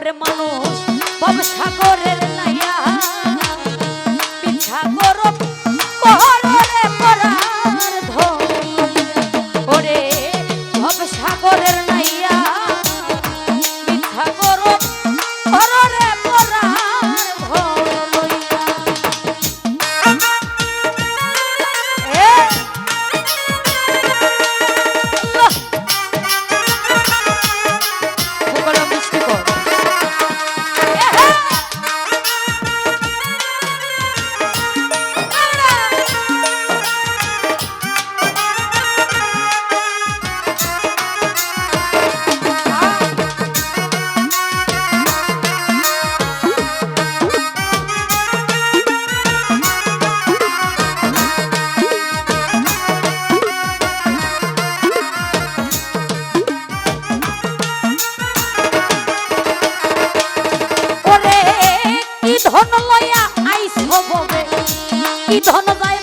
ওরে মানুষ বঙ্গ সাগরের ধন লয়া আইস ধন যায়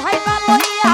ভাইবা লইয়া